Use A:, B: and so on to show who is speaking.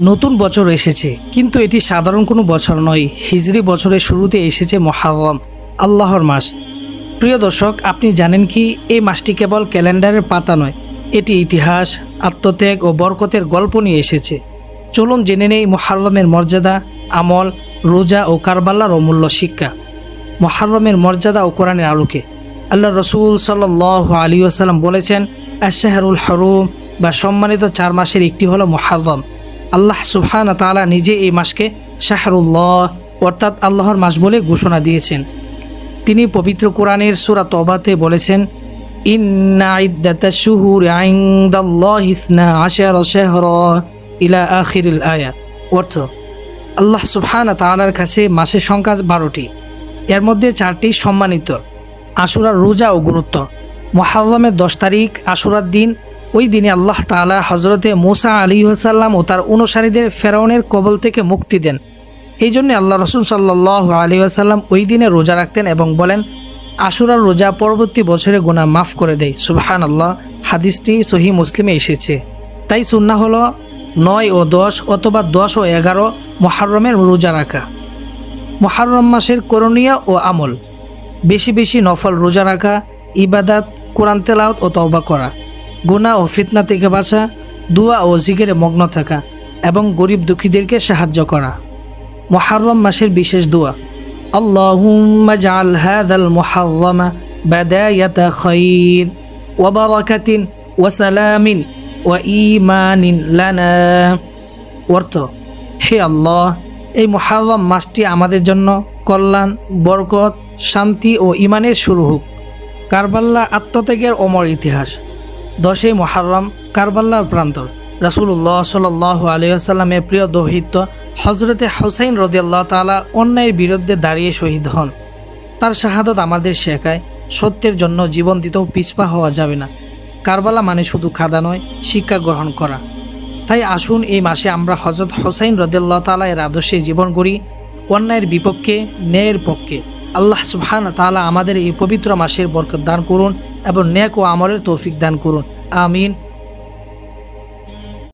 A: নতুন বছর এসেছে, কিন্তু এটি সাধারণ কোনো বছর নয়। হিজরি বছরের শুরুতে এসেছে মহারম আল্লাহর মাস। প্রিয় দর্শক, আপনি জানেন কি এই মাসটি কেবল ক্যালেন্ডারের পাতা নয়, এটি ইতিহাস, আত্মত্যাগ ও বরকতের গল্প নিয়ে এসেছে। চলুন জেনে নেই মহারমের মর্যাদা, আমল, রোজা ও কারবাল্লার অমূল্য শিক্ষা। মহারমের মর্যাদা ও কোরআনের আলোকে। আল্লাহ রসুল সাল আলী আসাল্লাম বলেছেন আশাহরুল হরুম বা সম্মানিত চার মাসের একটি হলো মহারম আল্লাহ সুবহান তাআলা নিজে এই মাসকে শাহরুল্লাহ অর্থাৎ আল্লাহর মাস বলে ঘোষণা দিয়েছেন। তিনি পবিত্র কোরআনের সূরা তবাতে বলেছেন ইলা আখিরিল আয়া। অর্থ, আল্লাহ সুবহান তাআলার কাছে মাসের সংখ্যা বারোটি। এর মধ্যে চারটি সম্মানিত, আশুরার রোজা ও গুরুত্ব। মহারমের দশ তারিখ, আশুরার দিন ওই দিনে আল্লাহ তাআলা হজরতে মুসা আলী হাসাল্লাম ও তার অনুসারীদের ফেরাউনের কবল থেকে মুক্তি দেন। এই জন্য আল্লাহ রসুল সাল্লাহ আলী আসাল্লাম ওই দিনে রোজা রাখতেন এবং বলেন, আশুরার রোজা পরবর্তী বছরে গোনা মাফ করে দেয় সুবহান আল্লাহ হাদিসটি সহি মুসলিমে এসেছে। তাই সুন্না হলো নয় ও দশ অথবা দশ ও এগারো মহারমের রোজা রাখা। মহারম মাসের করণীয় ও আমল। বেশি বেশি নফল রোজা রাখা, ইবাদাত, কোরআন তেলাওত ও তওবা করা। গুনাহ ও ফিতনা থেকে বাঁচা দুয়া ও জিগেরে মগ্ন থাকা এবং গরিব দুঃখীদেরকে সাহায্য করা মহারম মাসের বিশেষ দোয়া اللهم اجعل هذا المحرم بداية خير وبركة وسلام وإيمان لنا অর্থ হে আল্লাহ এই মহারম মাসটি আমাদের জন্য কল্যাণ বরকত শান্তি ও ইমানের শুরু হোক কারবাল্লা আত্মত্যাগের অমর ইতিহাস দশই মহারম কারবাল্লার প্রান্তর। রাসুল্লাহ সাল আলিয়াল্লামের প্রিয় দৌহিত্য হজরতে হুসাইন রদিয়াল্লাহ তালা অন্যায়ের বিরুদ্ধে দাঁড়িয়ে শহীদ হন। তার শাহাদত আমাদের শেখায়, সত্যের জন্য জীবন দিতেও পিছপা হওয়া যাবে না। কারবালা মানে শুধু খাদা নয়, শিক্ষা গ্রহণ করা। তাই আসুন এই মাসে আমরা হজরত হোসাইন রদুল্লাহ তালা এর আদর্শে জীবন করি, অন্যায়ের বিপক্ষে, ন্যায়ের পক্ষে। আল্লাহ সুবহান তালা আমাদের এই পবিত্র মাসের বরকত দান করুন এবং ন্যাক ও আমলের তৌফিক দান করুন। আমিন